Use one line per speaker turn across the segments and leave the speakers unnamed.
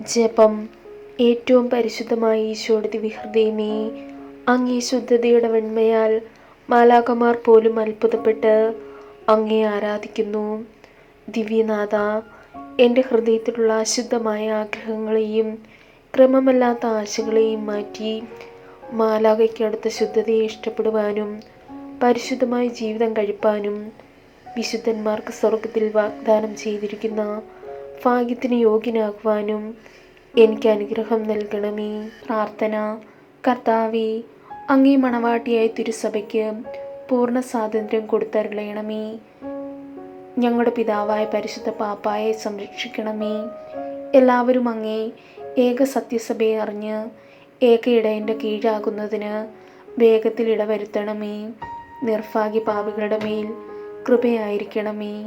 ജപം ഏറ്റവും പരിശുദ്ധമായ ഈശോയുടെ ദിവ്യഹൃദയമേ അങ്ങേ ശുദ്ധതയുടെ വെണ്മയാൽ മാലാകമാർ പോലും അത്ഭുതപ്പെട്ട് അങ്ങേ ആരാധിക്കുന്നു. ദിവ്യനാഥ എന്റെ ഹൃദയത്തിലുള്ള അശുദ്ധമായ ആഗ്രഹങ്ങളെയും ക്രമമല്ലാത്ത ആശകളെയും മാറ്റി മാലാകയ്ക്കടുത്ത ശുദ്ധതയെ ഇഷ്ടപ്പെടുവാനും പരിശുദ്ധമായ ജീവിതം കഴിപ്പാനും വിശുദ്ധന്മാർക്ക് സ്വർഗത്തിൽ വാഗ്ദാനം ചെയ്തിരിക്കുന്ന ഭാഗ്യത്തിന് യോഗ്യനാകുവാനും എനിക്ക് അനുഗ്രഹം നൽകണമേ. പ്രാർത്ഥന. കർത്താവെ അങ്ങേ മണവാട്ടിയായ തിരുസഭയ്ക്ക് പൂർണ സ്വാതന്ത്ര്യം കൊടുത്തരുളയണമേ. ഞങ്ങളുടെ പിതാവായ പരിശുദ്ധ പാപ്പായെ സംരക്ഷിക്കണമേ. എല്ലാവരും അങ്ങേ ഏക സത്യസഭയെ അറിഞ്ഞ് ഏക ഇടയന്റെ കീഴാകുന്നതിന് വേഗത്തിൽ ഇടവരുത്തണമേ. നിർഭാഗ്യ പാപികളുടെ മേൽ കൃപയായിരിക്കണമേ.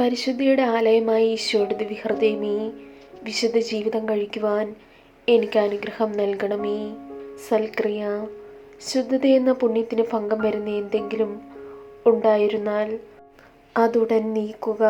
പരിശുദ്ധിയുടെ ആലയമായി ഈശോയുടെ ദിവ്യഹൃദയമേ വിശുദ്ധ ജീവിതം കഴിക്കുവാൻ എനിക്ക് അനുഗ്രഹം നൽകണമേ. സൽക്രിയ ശുദ്ധതയെന്ന പുണ്യത്തിന് ഭംഗം വരുന്ന എന്തെങ്കിലും ഉണ്ടായിരുന്നാൽ അതുടൻ നീക്കുക.